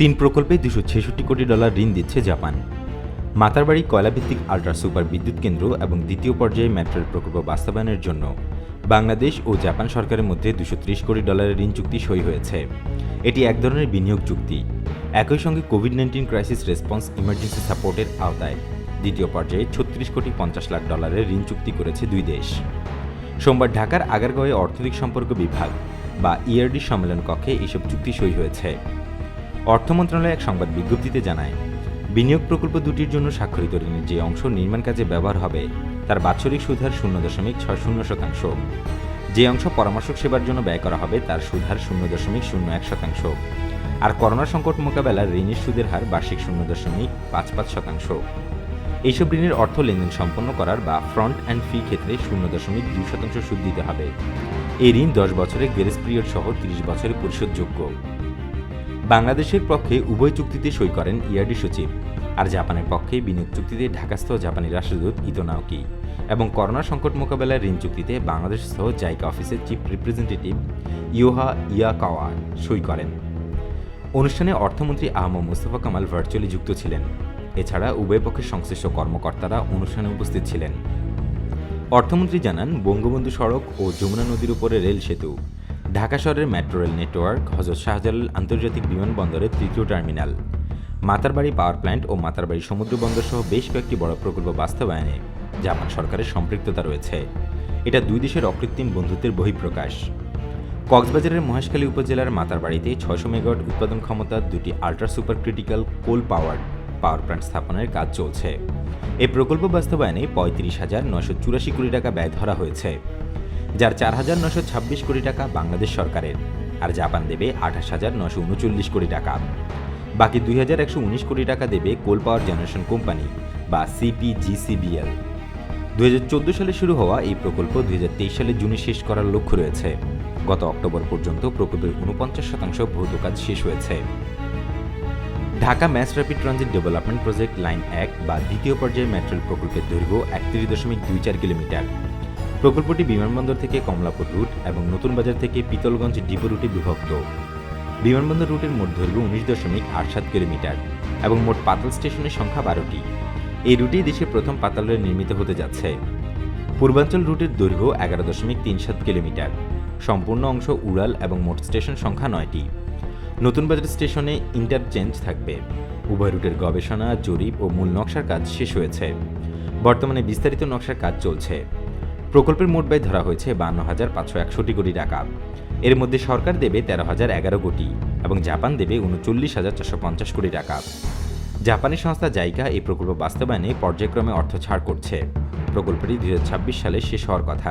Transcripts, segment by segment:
তিন প্রকল্পে দুশো ছেষট্টি কোটি ডলার ঋণ দিচ্ছে জাপান। মাতারবাড়ি কয়লাভিত্তিক আল্ট্রা সুপার বিদ্যুৎ কেন্দ্র এবং দ্বিতীয় পর্যায়ে মেট্রোল প্রকল্প বাস্তবায়নের জন্য। বাংলাদেশ ও জাপান সরকারের মধ্যে দুশো কোটি ডলারের ঋণ চুক্তি সই হয়েছে। এটি এক ধরনের বিনিয়োগ চুক্তি। একই সঙ্গে Covid nineteen crisis response emergency সাপোর্টের আওতায় দ্বিতীয় পর্যায়ে ছত্রিশ কোটি পঞ্চাশ লাখ ডলারের ঋণ চুক্তি করেছে দুই দেশ। সোমবার ঢাকার আগারগাঁওয়ে অর্থনৈতিক সম্পর্ক বিভাগ বা ইআরডি সম্মেলন কক্ষে এসব চুক্তি সই হয়েছে। অর্থ মন্ত্রণালয় এক সংবাদ বিজ্ঞপ্তিতে জানায়, বিনিয়োগ প্রকল্প দুটির জন্য স্বাক্ষরিত ঋণের যে অংশ নির্মাণ কাজে ব্যবহার হবে, তার বাৎসরিক সুদহার শূন্য দশমিক ছয় শূন্য শতাংশ। যে অংশ পরামর্শক সেবার জন্য ব্যয় করা হবে, তার সুদহার শূন্য দশমিক শূন্য এক শতাংশ। আর করোনা সংকট মোকাবেলার ঋণের সুদের হার বার্ষিক শূন্য দশমিক পাঁচ পাঁচ শতাংশ। এইসব ঋণের অর্থ লেনদেন সম্পন্ন করার বা ফ্রন্ট অ্যান্ড ফি ক্ষেত্রে শূন্য দশমিক দুই শতাংশ সুদ দিতে হবে। এই ঋণ দশ বছরের গ্রেস পিরিয়ড সহ তিরিশ বছরে পরিশোধযোগ্য। বাংলাদেশের পক্ষে উভয় চুক্তিতে সই করেন ইয়ারডি সচিব। আর জাপানের পক্ষে বিনিয়োগ চুক্তিতে ঢাকাস্থ জাপানি রাষ্ট্রদূত ইতো নাওকি এবং করোনা সংকট মোকাবেলার ঋণ চুক্তিতে বাংলাদেশস্থ জাইকা অফিসের চিফ রিপ্রেজেন্টেটিভ ইয়োহা ইয়াকাওয়া সই করেন। অনুষ্ঠানে অর্থমন্ত্রী আহমদ মুস্তফা কামাল ভার্চুয়ালি যুক্ত ছিলেন। এছাড়া উভয় পক্ষের সংশ্লিষ্ট কর্মকর্তারা অনুষ্ঠানে উপস্থিত ছিলেন। অর্থমন্ত্রী জানান, বঙ্গবন্ধু সড়ক ও যমুনা নদীর উপরে রেল সেতু। ঢাকা শহরের মেট্রো রেল নেটওয়ার্ক, হজরত শাহজালাল আন্তর্জাতিক বিমানবন্দরের তৃতীয় টার্মিনাল। মাতারবাড়ি পাওয়ার প্ল্যান্ট ও মাতারবাড়ি সমুদ্র বন্দর সহ বেশ কয়েকটি বড় প্রকল্প বাস্তবায়নে জাপান সরকারের সম্পৃক্ততা রয়েছে। এটা দুই দেশের অকৃত্রিম বন্ধুত্বের বহিঃপ্রকাশ। কক্সবাজারের মহেশখালী উপজেলার মাতারবাড়িতে ছয়শো মেগাওয়াট উৎপাদন ক্ষমতার দুটি ultra super critical coal power power plant স্থাপনের কাজ চলছে। এই প্রকল্প বাস্তবায়নে পঁয়ত্রিশ হাজার নশো চুরাশি কোটি টাকা ব্যয় ধরা হয়েছে। যার চার হাজার নশো ছাব্বিশ কোটি টাকা বাংলাদেশ সরকারের, আর জাপান দেবে আঠাশ হাজার নশো উনচল্লিশ কোটি টাকা। বাকি দুই হাজার একশো উনিশ কোটি টাকা দেবে কোল পাওয়ার জেনারেশন কোম্পানি, বা সিপিজিসিবিএল দুই হাজার চোদ্দ সালে শুরু হওয়া এই প্রকল্প দুই সালে জুনে শেষ করার লক্ষ্য রয়েছে। গত অক্টোবর পর্যন্ত প্রকল্পের উনপঞ্চাশ শতাংশ ভৌত কাজ শেষ হয়েছে। Dhaka mass rapid transit development project line এক বা দ্বিতীয় পর্যায়ে মেট্রোল প্রকল্পের দৈর্ঘ্য একত্রিশ দশমিক দুই চার কিলোমিটার। প্রকল্পটি বিমানবন্দর থেকে কমলাপুর রুট এবং নতুন বাজার থেকে পিতলগঞ্জ ডিপো রুটে বিভক্ত। বিমানবন্দর রুটের মোট দৈর্ঘ্য উনিশ দশমিক আট সাত কিলোমিটার এবং মোট পাতাল স্টেশনের সংখ্যা বারোটি। এই রুটেই দেশের প্রথম পাতাল রেল নির্মিত হতে যাচ্ছে। পূর্বাঞ্চল রুটের দৈর্ঘ্য এগারো দশমিক তিন সাত কিলোমিটার। সম্পূর্ণ অংশ উড়াল এবং মোট স্টেশন সংখ্যা নয়টি। নতুন বাজার স্টেশনে ইন্টারচেঞ্জ থাকবে। উভয় রুটের গবেষণা, জরিপ ও মূল নকশার কাজ শেষ হয়েছে। বর্তমানে বিস্তারিত নকশার কাজ চলছে। প্রকল্পের মোট ব্যয় ধরা হয়েছে বান্ন হাজার পাঁচশো একষট্টি কোটি টাকা। এর মধ্যে সরকার দেবে তেরো হাজার এগারো কোটি এবং জাপান দেবে উনচল্লিশ হাজার চারশো পঞ্চাশ কোটি টাকা। জাপানি সংস্থা জাইকা এই প্রকল্প বাস্তবায়নে পর্যায়ক্রমে অর্থ ছাড় করছে। প্রকল্পটি দুই হাজার ছাব্বিশ সালে শেষ হওয়ার কথা।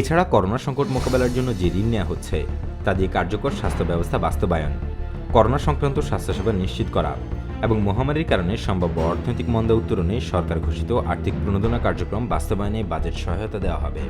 এছাড়া করোনা সংকট মোকাবেলার জন্য যে ঋণ নেওয়া হচ্ছে, তা দিয়ে কার্যকর স্বাস্থ্য ব্যবস্থা বাস্তবায়ন, করোনা সংক্রান্ত স্বাস্থ্যসেবা নিশ্চিত করা এবং মহামারীর কারণে সম্ভাব্য অর্থনৈতিক মন্দা উত্তরণে সরকার ঘোষিত আর্থিক প্রণোদনা কার্যক্রম বাস্তবায়নে বাজেট সহায়তা দেওয়া হবে।